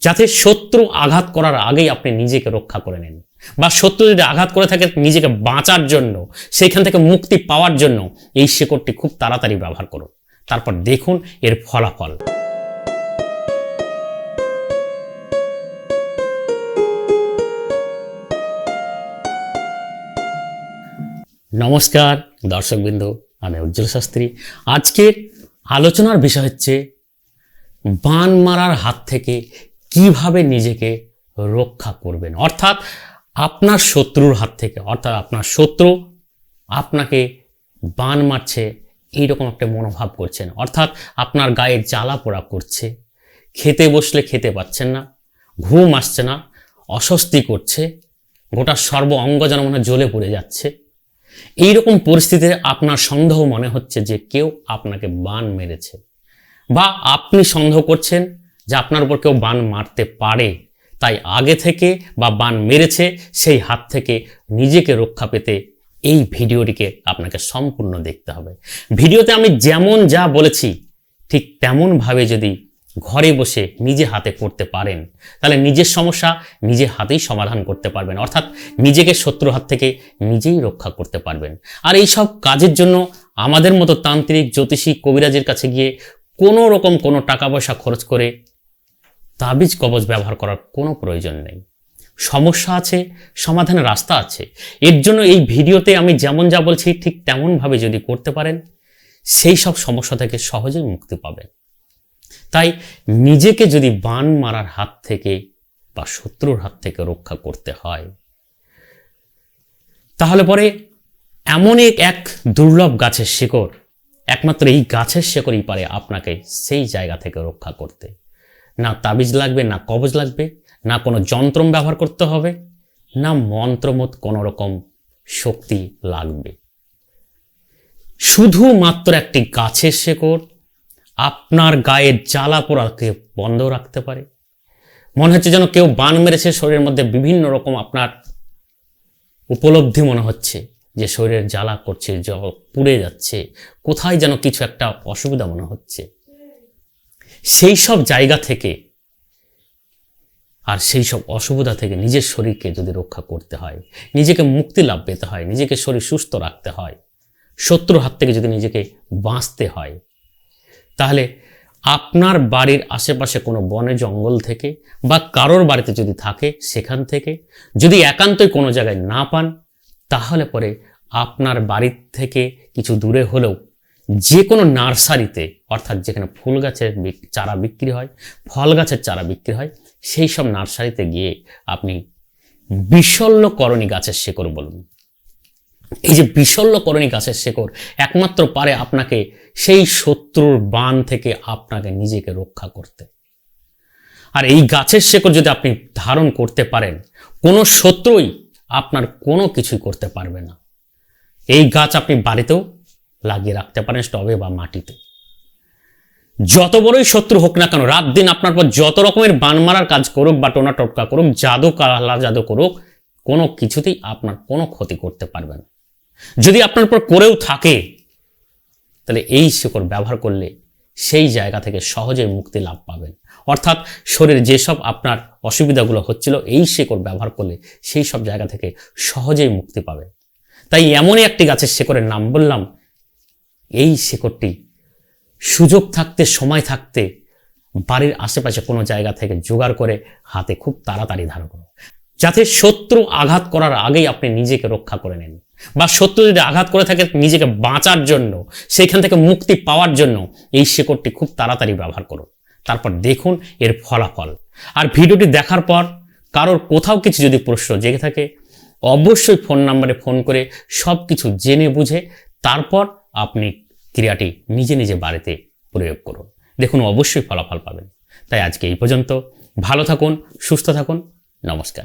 যাতে শত্রু আঘাত করার আগেই আপনি নিজেকে রক্ষা করে নেন। বা শত্রু যদি আঘাত করে থাকে নিজেকে বাঁচার জন্য সেইখান থেকে মুক্তি পাওয়ার জন্য এই শেকড়টি খুব তাড়াতাড়ি ব্যবহার করুন। তারপর দেখুন এর ফলাফল। নমস্কার, দর্শকবৃন্দ, আমি উজ্জ্বল শাস্ত্রী। আজকের আলোচনার বিষয় হচ্ছে, বান মারার হাত থেকে কীভাবে নিজেকে রক্ষা করবেন? অর্থাৎ আপনার শত্রুর হাত থেকে, অর্থাৎ আপনার শত্রু আপনাকে বান মারছে, এইরকম একটা মনোভাব করছেন। অর্থাৎ আপনার গায়ে জ্বালা পোড়া করছে, খেতে বসলে খেতে পাচ্ছেন না, ঘুম আসছে না, অস্বস্তি করছে, গোটা সর্ব অঙ্গ যেন মনে জ্বলে পড়ে যাচ্ছে। এইরকম পরিস্থিতিতে আপনার সন্দেহ মনে হচ্ছে যে কেউ আপনাকে বান মেরেছে বা আপনি সন্দেহ করছেন যে আপনার উপর কেউ বান মারতে পারে, তাই আগে থেকে বা বান মেরেছে সেই হাত থেকে নিজেকে রক্ষা পেতে এই ভিডিওটিকে আপনাকে সম্পূর্ণ দেখতে হবে। ভিডিওতে আমি যেমন যা বলেছি, ঠিক তেমনভাবে যদি ঘরে বসে নিজে হাতে করতে পারেন, তাহলে নিজের সমস্যা নিজে হাতেই সমাধান করতে পারবেন। অর্থাৎ নিজেকে শত্রু হাত থেকে নিজেই রক্ষা করতে পারবেন। আর এই সব কাজের জন্য আমাদের মতো তান্ত্রিক, জ্যোতিষী, কবিরাজের কাছে গিয়ে কোনো রকম কোনো টাকা পয়সা খরচ করে তাবিজ কবজ ব্যবহার করার কোনো প্রয়োজন নেই। সমস্যা আছে, সমাধানের রাস্তা আছে। এর জন্য এই ভিডিওতে আমি যেমন যা বলছি ঠিক তেমনভাবে যদি করতে পারেন, সেই সব সমস্যা থেকে সহজেই মুক্তি পাবেন। তাই নিজেকে যদি বান মারার হাত থেকে বা শত্রুর হাত থেকে রক্ষা করতে হয়, তাহলে পরে এমন এক এক দুর্লভ গাছের শিকড়, একমাত্র এই গাছের শিকড়ই পারে আপনাকে সেই জায়গা থেকে রক্ষা করতে। না তাবিজ লাগবে, না কবজ লাগবে, না কোনো যন্ত্রম ব্যবহার করতে হবে, না মন্ত্রমত কোনো রকম শক্তি লাগবে। শুধুমাত্র একটি গাছের শেকড় আপনার গায়ের জ্বালা পোড়াকে বন্ধ রাখতে পারে। মনে হচ্ছে যেন কেউ বান মেরেছে, শরীরের মধ্যে বিভিন্ন রকম আপনার উপলব্ধি মনে হচ্ছে যে শরীরের জ্বালা করছে, জল পুড়ে যাচ্ছে, কোথায় যেন কিছু একটা অসুবিধা মনে হচ্ছে। সেই সব জায়গা থেকে আর সেই সব অসুবিধা থেকে নিজের শরীরকে যদি রক্ষা করতে হয়, নিজেকে মুক্তি লাভ পেতে হয়, নিজেকে শরীর সুস্থ রাখতে হয়, শত্রুর হাত থেকে যদি নিজেকে বাঁচতে হয়, তাহলে আপনার বাড়ির আশেপাশে কোনো বনে জঙ্গল থেকে বা কারোর বাড়িতে যদি থাকে সেখান থেকে যদি একান্তই কোনো জায়গায় না পান, তাহলে পরে আপনার বাড়ির থেকে কিছু দূরে হলেও যে কোনো নার্সারিতে, অর্থাৎ যেখানে ফুল গাছের চারা বিক্রি হয়, ফল গাছের চারা বিক্রি হয়, সেই সব নার্সারিতে গিয়ে আপনি বিশল্যকরণী গাছের শেকড় বলুন। এই যে বিশল্যকরণী গাছের শেকড় একমাত্র পারে আপনাকে সেই শত্রুর বান থেকে আপনাকে নিজেকে রক্ষা করতে। আর এই গাছের শেকড় যদি আপনি ধারণ করতে পারেন, কোনো শত্রুই আপনার কোনো কিছুই করতে পারবে না। এই গাছ আপনি বাড়িতেও লাগিয়ে রাখতে পারেন স্টবে বা মাটিতে। যত বড়ই শত্রু হোক না কেন, রাত দিন আপনার পর যত রকমের বান মারার কাজ করুক বা টোনা টটকা করুক, জাদু কালা জাদু করুক, কোনো কিছুতেই আপনার কোনো ক্ষতি করতে পারবে না। যদি আপনার পর করেও থাকে, তাহলে এই শিকড় ব্যবহার করলে সেই জায়গা থেকে সহজে মুক্তি লাভ পাবেন। অর্থাৎ শরীরে যেসব আপনার অসুবিধাগুলো হচ্ছিল, এই শেকড় ব্যবহার করলে সেই সব জায়গা থেকে সহজেই মুক্তি পাবে তাই এমনই একটি গাছের শিকড়ের নাম বললাম এই শিকড়টি সুযোগ থাকতে, সময় থাকতে বাড়ির আশেপাশে কোনো জায়গা থেকে জোগাড় করে হাতে খুব তাড়াতাড়ি ধারণ করুন। যাতে শত্রু আঘাত করার আগেই আপনি নিজেকে রক্ষা করে নেন বা শত্রু যদি আঘাত করে থাকে নিজেকে বাঁচার জন্য, সেইখান থেকে মুক্তি পাওয়ার জন্য এই শিকড়টি খুব তাড়াতাড়ি ব্যবহার করুন। তারপর দেখুন এর ফলাফল। আর ভিডিওটি দেখার পর কারোর কোথাও কিছু যদি প্রশ্ন জেগে থাকে, অবশ্যই ফোন নাম্বারে ফোন করে সব কিছু জেনে বুঝে তারপর আপনি ক্রিয়াটি নিজে নিজে বাড়িতে প্রয়োগ করুন। দেখুন, অবশ্যই ফলাফল পাবেন। তাই আজকে এই পর্যন্ত। ভালো থাকুন, সুস্থ থাকুন। নমস্কার।